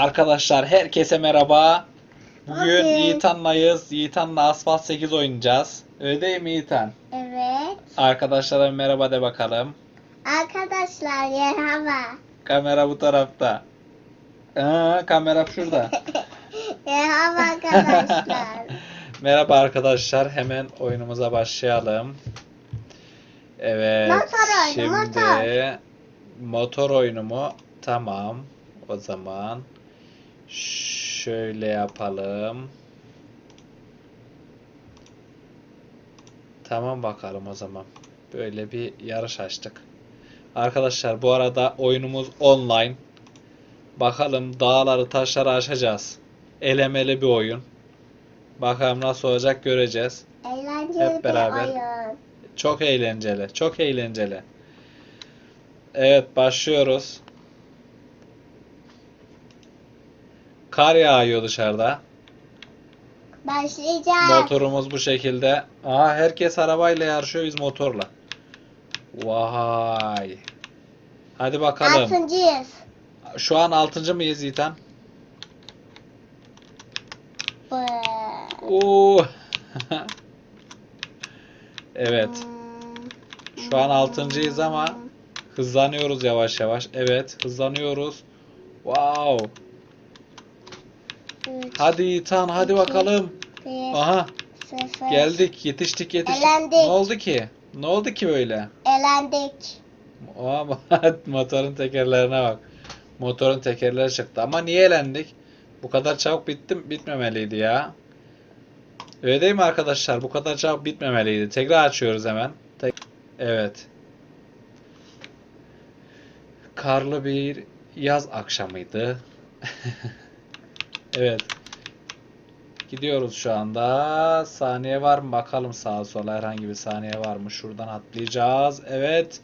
Arkadaşlar herkese merhaba. Bugün Bugün- Yiğitan'layız. Yiğitan'la Asfalt 8 oynayacağız. Öyle değil mi Yiğitan? Evet. Arkadaşlara merhaba de bakalım. Arkadaşlar merhaba. Kamera bu tarafta. Aa, kamera şurada. merhaba arkadaşlar. merhaba arkadaşlar. Hemen oyunumuza başlayalım. Evet. Motor oyunu, şimdi motor. motor oyunu mu? Tamam. O zaman şöyle yapalım. Tamam bakalım o zaman. Böyle bir yarış açtık. Arkadaşlar bu arada oyunumuz online. Bakalım dağları taşları aşacağız. Elemeli bir oyun. Bakalım nasıl olacak göreceğiz. Eğlenceli Hep beraber. oyun. Çok eğlenceli. Çok eğlenceli. Evet başlıyoruz. Kar yağıyor dışarıda. Başlayacağız. Motorumuz bu şekilde. Aha herkes arabayla yarışıyor biz motorla. Vay. Hadi bakalım. Altıncıyız. Şu an 6. mıyız? Bu- Oo. evet. Hmm. Şu an altıncıyız ama hızlanıyoruz yavaş yavaş. Evet, hızlanıyoruz. Wow. Üç, Hadi Yiğitan, hadi bakalım. bir, Aha, sıfır. geldik, yetiştik, yetiştik. Elendik. Ne oldu ki? Ne oldu ki böyle? Elendik. Aa, motorun tekerlerine bak. Motorun tekerleri çıktı. Ama niye elendik? Bu kadar çabuk bittim, bitmemeliydi ya. Öyle değil mi arkadaşlar? Bu kadar çabuk bitmemeliydi. Tekrar açıyoruz hemen. Tek- Evet. Karlı bir yaz akşamıydı. evet. Gidiyoruz şu anda. Saniye var mı? Bakalım sağa sola herhangi bir saniye var mı? Şuradan atlayacağız. Evet.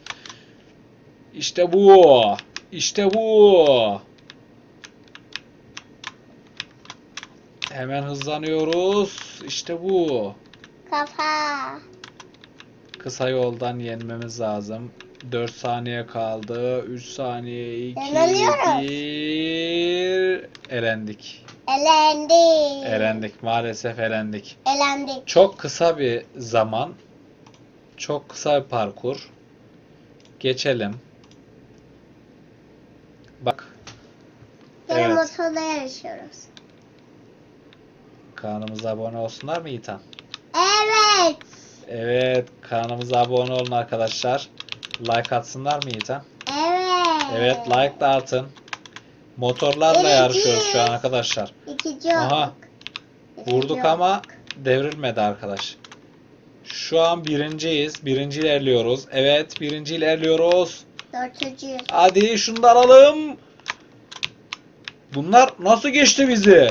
İşte bu. İşte bu. Hemen hızlanıyoruz. İşte bu. Kafa. Kısa yoldan yenmemiz lazım. 4 saniye kaldı. 3 saniye 2 Eğleniyoruz. 1 Elendik. Elendik. Elendik. Maalesef elendik. Elendik. Çok kısa bir zaman. Çok kısa bir parkur. Geçelim. Bak. Yine Evet. motorla yarışıyoruz. Kanalımıza abone olsunlar mı Yiğitan? Evet. Evet. Kanalımıza abone olun arkadaşlar. Like atsınlar mı Yiğitan? Evet. Evet like da atın. Motorlarla Evet. yarışıyoruz şu an arkadaşlar. İkinci olduk. Aha. İkinci Vurduk olduk. ama devrilmedi arkadaş. Şu an birinciyiz. Birinci ilerliyoruz. Evet birinci ilerliyoruz. Dördüncüyüz. Hadi şunu da alalım. Bunlar nasıl geçti bizi?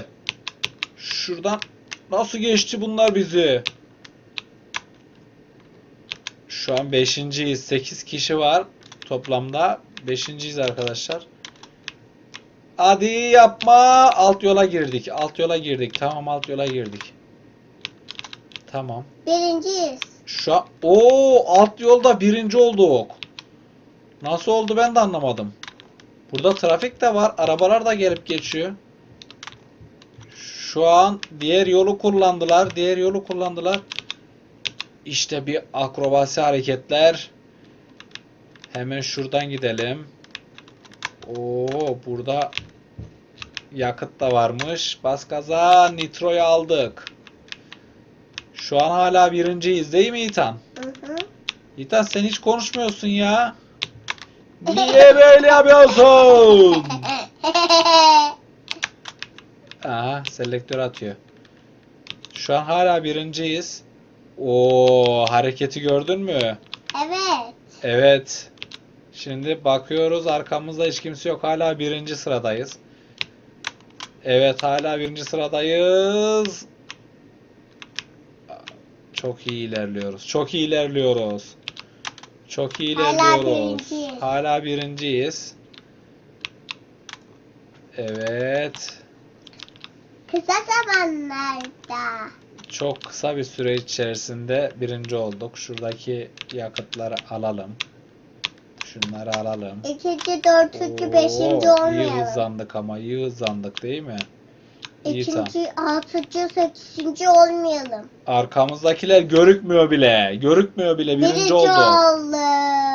Şuradan nasıl geçti bunlar bizi? Şu an beşinciyiz. 8 kişi var toplamda. Beşinciyiz arkadaşlar. Hadi yapma. Alt yola girdik. Alt yola girdik. Tamam alt yola girdik. Tamam. Birinciyiz. Şu an o alt yolda birinci olduk. Nasıl oldu ben de anlamadım. Burada trafik de var. Arabalar da gelip geçiyor. Şu an diğer yolu kullandılar. Diğer yolu kullandılar. İşte bir akrobasi hareketler. Hemen şuradan gidelim. Oo burada yakıt da varmış. Bas gaza nitroyu aldık. Şu an hala birinciyiz değil mi İtan? Hı hı. İtan sen hiç konuşmuyorsun ya. Niye böyle yapıyorsun? Aha selektör atıyor. Şu an hala birinciyiz. O hareketi gördün mü? evet. Evet. Şimdi bakıyoruz arkamızda hiç kimse yok. Hala birinci sıradayız. Evet hala birinci sıradayız. Çok iyi ilerliyoruz. Çok iyi ilerliyoruz. Çok iyi Hala ilerliyoruz. birinciyiz. Hala birinciyiz. Evet. Kısa zamanlarda. Çok kısa bir süre içerisinde birinci olduk. Şuradaki yakıtları alalım. Şunları alalım. İkinci, dördüncü, beşinci Oo, iyi olmayalım. hızlandık ama iyi hızlandık değil mi? İyi. İkinci, altıncı, sekizinci olmayalım. Arkamızdakiler görükmüyor bile. Görükmüyor bile. Birinci, Birinci oldu. oldu.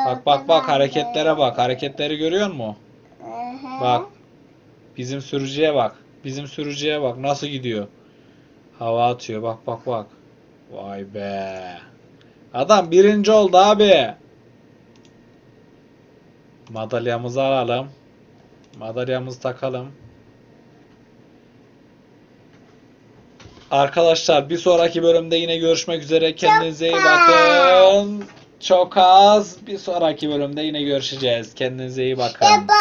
Bak bak bak hareketlere bak. Hareketleri görüyor musun? Aha. Bak. Bizim sürücüye bak. Bizim sürücüye bak nasıl gidiyor. Hava atıyor. Bak bak bak. Vay be. Adam birinci oldu abi. Madalyamızı alalım. Madalyamızı takalım. Arkadaşlar bir sonraki bölümde yine görüşmek üzere. Kendinize iyi bakın. Çok az. Bir sonraki bölümde yine görüşeceğiz. Kendinize iyi bakın.